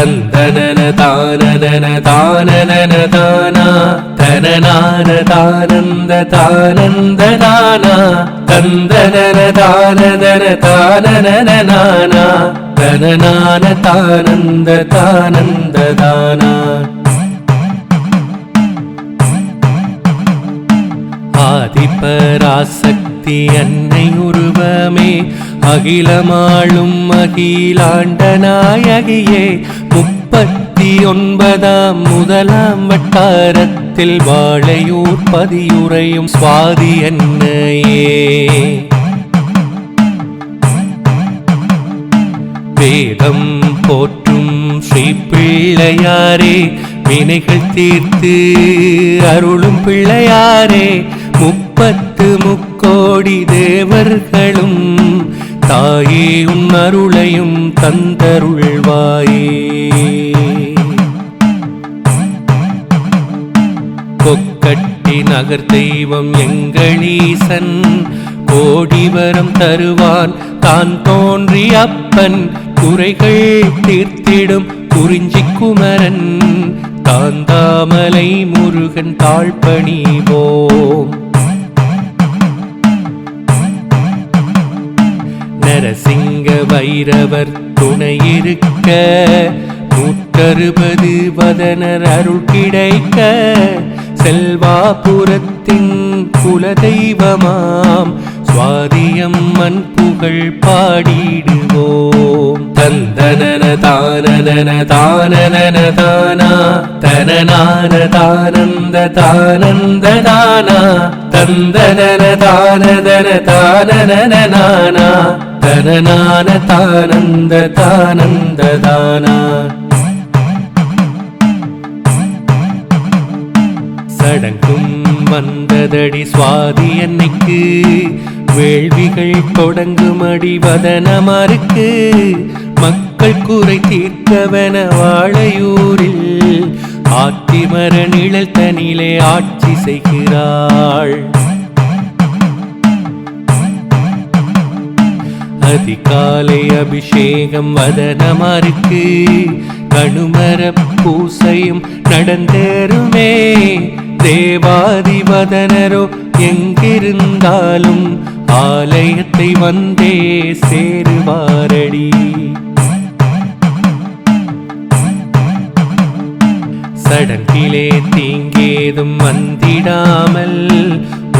தந்தனன தானனன தானனன தானா. தனநான தானந்த தானந்த தானா தந்தனன தானதன தானனன நானா. தனநான தானந்த தானந்த தானா. ஆதிபராசக்தி அன்னை உருவமே அகிலமாளும் அகிலாண்ட நாயகியே ஒன்பதாம் முதலாம் வட்டாரத்தில் வாழையூர் பதியுரையும் சுவாதி என்னையே வேதம் போற்றும் ஸ்ரீ பிள்ளையாரே வினைகள் தீர்த்து அருளும் பிள்ளையாரே முப்பத்து முக்கோடி தேவர்களும் தாயே உன் அருளையும் தந்தருள்வாயே. கொக்கட்டி நகர் தெய்வம் எங்களீசன். கோடிவரம் தருவான் தான் தோன்றி அப்பன். குறைகள் தீர்த்திடும் குறிஞ்சி குமரன். தாந்தாமலை முருகன் தாழ்பணிவோம். நரசிங்க வைரவர் துணையிருக்க நூற்றறுபது வதனர் அருள் கிடைக்க. செல்வாபுரத்தின் குலதெய்வமாம். சுவாதியம்மன் புகழ் பாடிடுவோம். தந்தனன தானனன தானனன தானா தனநான தானந்த தானந்த தானா தந்தனன தானதன தானனன நானா தனநான தானந்த தானந்த தானா அடங்கும் வந்ததடி சுவாதி அன்னைக்கு. வேள்விகள் தொடங்கும் அடிவதனமாருக்கு மக்கள் குறை தீர்க்கவன வாழையூரில். ஆத்திமர நிழல் தனிலே ஆட்சி செய்கிறாள். அதிகாலை அபிஷேகம் வதனமாருக்கு கணுமர பூசையும் நடந்தேருமே தேவாதிபதனரோ எங்கிருந்தாலும் ஆலயத்தை வந்தே சேருவாரடி. சடங்கிலே தீங்கேதும் வந்திடாமல்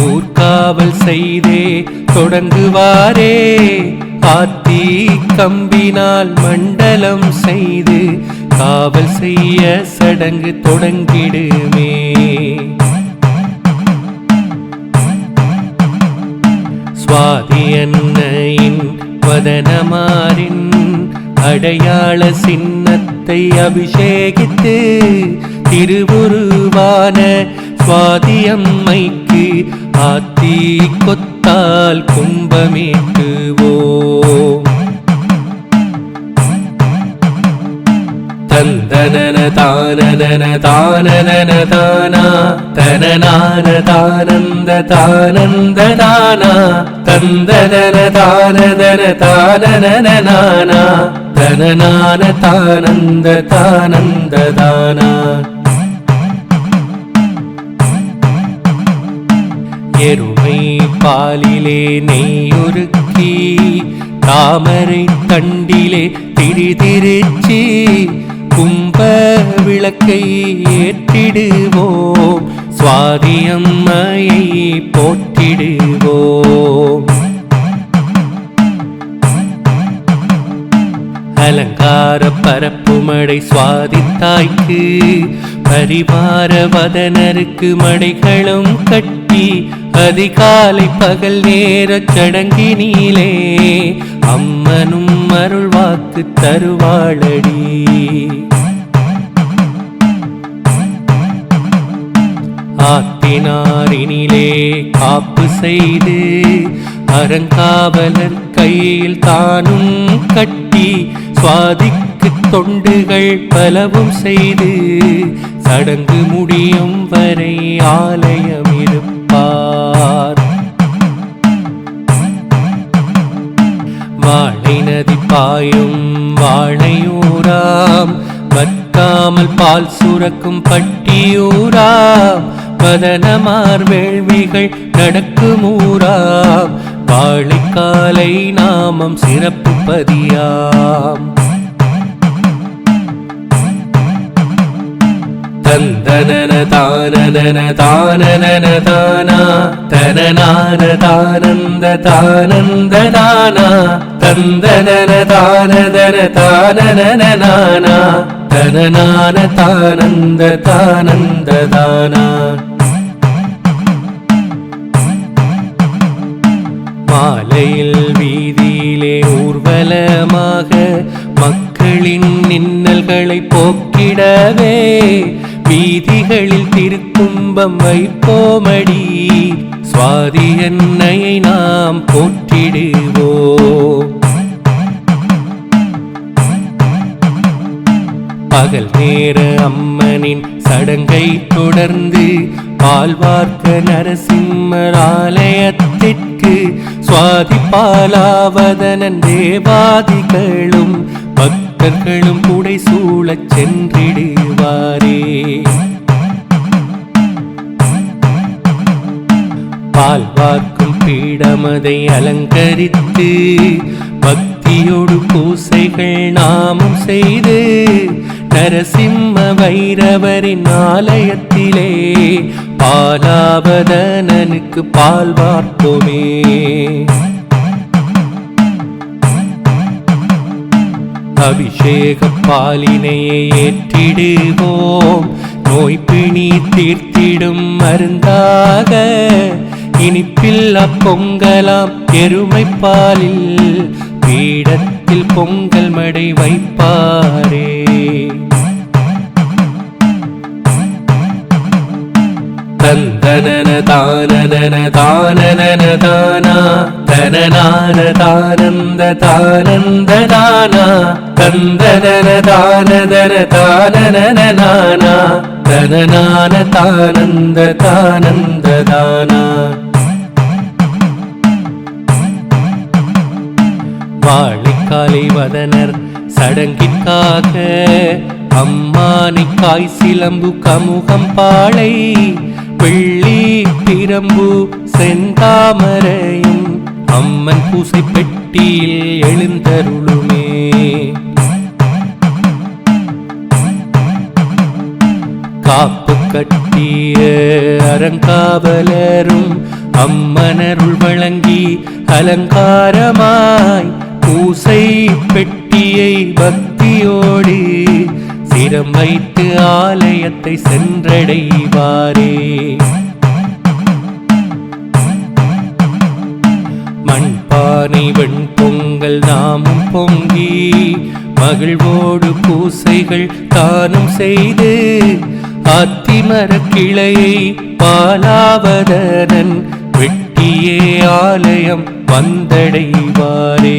ஊர்காவல் செய்தே தொடங்குவாரே. ஆத்தி கம்பினால் மண்டலம் செய்து காவல் செய்ய சடங்கு தொடங்கிடுமே. சுவாதி அன்னையின் வதனமாரின் அடையாள சின்னத்தை அபிஷேகித்து திருவுருவான சுவாதி அம்மைக்கு ஆத்தி கொத்தால் கும்பமேட்டுவோம் தந்தனன தானனன தானனன தானா. தனநான தானந்த தானந்த தானா. தந்தனன தானதன தானனன நானா. தனநான தானந்த தானந்த தானா. எருமை பாலிலே நெய்யுருக்கி தாமரை தண்டிலே திரு திருச்சி கும்ப விளக்கை ஏற்றிடுவோம். சுவாதியம்மையை போற்றிடுவோம். அலங்கார பரப்புமடை சுவாதித்தாய்க்கு பரிவார வதனருக்கு மடைகளும் கட்டி அதிகாலை பகல் நேர சடங்கினிலே அம்மனும் அருள்வாக்கு தருவாளடி. ஆத்தினாரினிலே காப்பு செய்து அறங்காவலர் கையில் தானும் கட்டி சுவாதிக்கு தொண்டுகள் பலவும் செய்து சடங்கு முடியும் வரை ஆலயம் இருப்பார். வாழை நதி பாயும் வாழையூராம் வற்றாமல் பால் சுரக்கும் பட்டியூராம் பதனமார் வேள்விகள் நடக்குமூராம் வாழைக்காலை நாமம் சிறப்பு பதியாம். தந்தனன தானனன தானனன தானா தனநான தானந்த தானந்த தானா தந்தனன தானதன தானனன நானா தனநான தானந்த தானந்த தானா மாலையில் வீதியிலே ஊர்வலமாக மக்களின் நின்னல்களை போக்கிடவே வீதிகளில் திருக்கும்பம் வைப்போமடி. சுவாதி என்னையை நாம் போற்றிடுவோ. பகல் நேர அம்மனின் சடங்கை தொடர்ந்து பால்வார்க்க நரசிம்மர் ஆலயத்திற்கு சுவாதி தேவாதிகளும் பக்தர்களும் குடை சூழச் சென்றிடுவாரே. பால்வாக்கும் பீடமதை அலங்கரித்து பக்தியோடு பூசைகள் நாமும் செய்து நரசிம்ம வைரவரின் ஆலயத்திலே பாலாவதனனுக்கு பால் வார்ப்போமே அபிஷேக பாலினையை ஏற்றிடுவோம். நோய் பிணி தீர்த்திடும் மருந்தாக. இனிப்பில் அப்பொங்கலாம் எருமை பாலில். பீடத்தில் பொங்கல் மடை வைப்பாரே. தந்தனன தானனன தானனன தானா தனநான தானந்த தானந்த தானா தந்தனன தானதன தானனன நானா தனநான தானந்த தானந்த தானா வாழைக்காலை வதனர் சடங்கிற்காக அம்மானை காய் சிலம்பு கமுகம் பாழை வெள்ளி பிரம்பு செந்தாமரையும் அம்மன் பூசை பெட்டியில் எழுந்தருளுமே. காப்பு கட்டிய அறங்காவலரும் அம்மனருள் வழங்கி அலங்காரமாய் பூசை பெட்டியை பக்தியோடு சிரம் வைத்து ஆலயத்தை சென்றடைவாரே. மண்பானை வெண் பொங்கல் நாமும் பொங்கி மகிழ்வோடு பூசைகள் தானும் செய்து அத்திமர கிளையை பாலாவதனன் வெட்டியே ஆலயம் வந்தடைவாரே.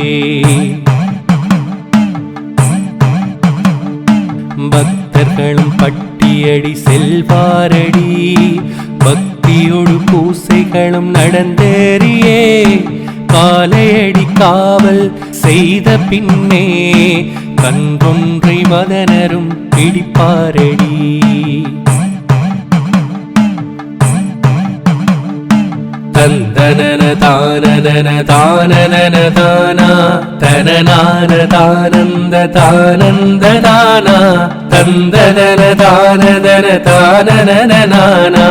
மகளும் பட்டியடி செல்வாரடி. பக்தியோடு பூசைகளும் நடந்தேறியே. காலையடி காவல் செய்த பின்னே கன்றொன்றை மதனரும் பிடிப்பாரடி. தந்தனன தானனன தானனன தானா. தனநான தானந்த தானந்த தானா. தந்தனன தானதன தானனன நானா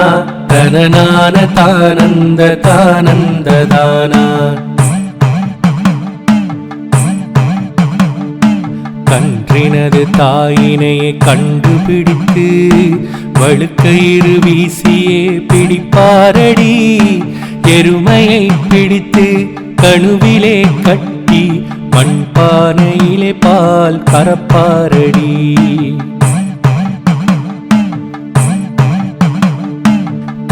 தனநான தானந்த தானந்த தானா கன்றினது தாயினையே கண்டுபிடித்து வழுக்கயிறு வீசியே பிடிப்பாரடி. எருமையை பிடித்து கணுவிலே கட்டி மண்பானையிலே பால் கரப்பாரடி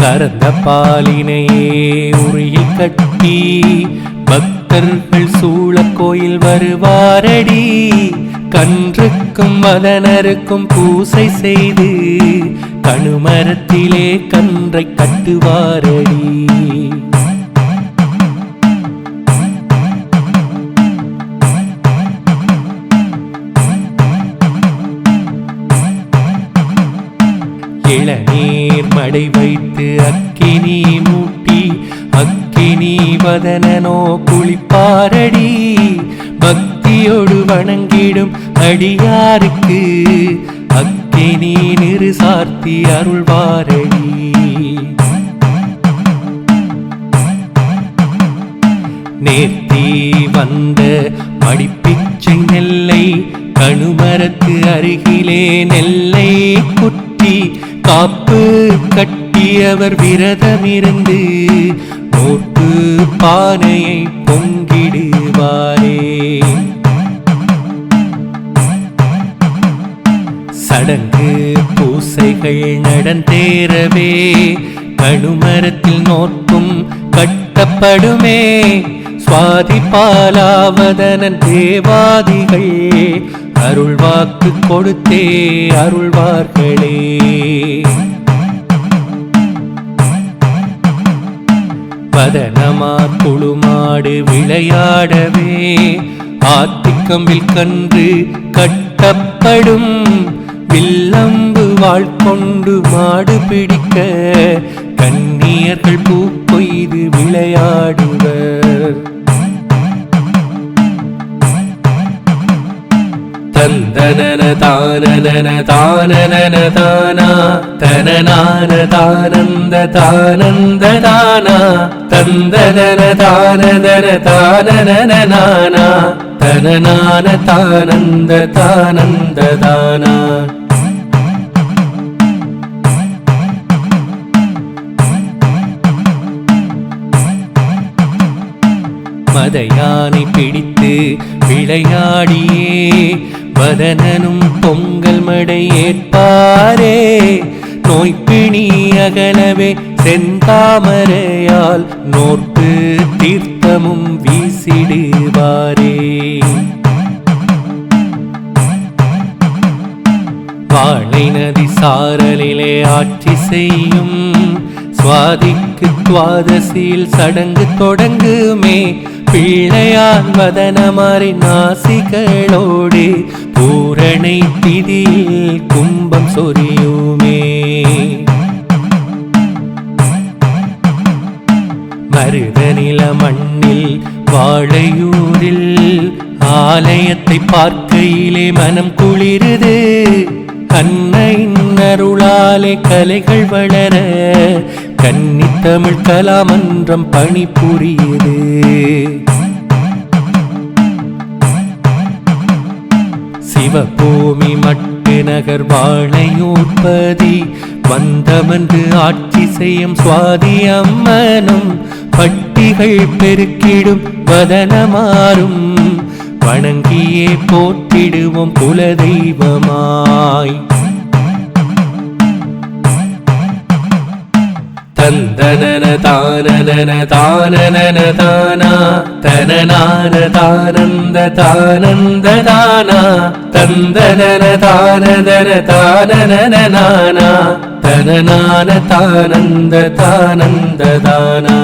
கறந்த பாலினையே உரியில் கட்டி பக்தர்கள் சூழ கோயில் வருவாரடி. கன்றுக்கும் மதனருக்கும் பூசை செய்து கணுமரத்திலே கன்றை கட்டுவாரடி. இளநீர் மடை வைத்து அக்கினி மூட்டி அக்கினி வதனனோ குளிப்பாரடி. பக்தியோடு வணங்கிடும் அடியாருக்கு அக்கினி நிறு சார்த்தி அருள்வாரடி. நேர்த்தி வந்த மடிப்பிச்சை நெல்லை கணுமரத்து அருகிலே நெல்லை குட்டி காப்பு கட்டியவர் விரதமிருந்து நோட்டு பானையை பொங்கிடுவாரே. சடங்கு பூசைகள் நடந்தேறவே கடுமரத்தில் நோக்கும் கட்டப்படுமே. சுவாதி பாலாவதனன் தேவாதிகள் அருள்வாக்கு கொடுத்தே அருள்வார்களே. பதனமா குழுமாடு விளையாடவே ஆத்திக்கம்பில் கன்று கட்டப்படும். வில்லம்பு வாழ் கொண்டு மாடு பிடிக்க கண்ணியர்கள் பூ கொய்து விளையாட தந்தனன தானனன தானனன தானா தனநான தானந்த தானந்த தானா தந்தனன தானதன தானனன நானா தனநான தானந்த தானந்த தானா மதையானை பிடித்து விளையாடியே வதனனும் பொங்கல் மடை ஏற்பாரே. நோய்பிணி அகலவே செந்தாமரையால் நோர்ப்பு தீர்த்தமும் வீசிடுவாரே. வாழை நதி சாரலிலே ஆட்சி செய்யும் சுவாதிக்கு துவாதசியில் சடங்கு தொடங்குமே. பிள்ளையான் வதனமாறி நாசிகளோடு பூரணை திதியில் கும்பம் சொரியுமே. மருதநில மண்ணில் வாழையூரில் ஆலயத்தை பார்க்கையிலே மனம் குளிருது. அன்னையின் அருளாலே கலைகள் வளர கன்னித்தமிழ் கலாமன்றம் பணி புரியுது. சிவபூமி மட்டு நகர் வாழையூர்பதி வந்தமன்று ஆட்சி செய்யும் சுவாதி அம்மனும் பட்டிகள் பெருக்கிடும் வதனமாறும் வணங்கியே போற்றிடுவோம் குலதெய்வமாய். தந்தனன தானனன தானனன தானா தனநான தானந்த தானந்த தானா தந்தனன தானதன தானனன நானா தனநான தானந்த தானந்த தானா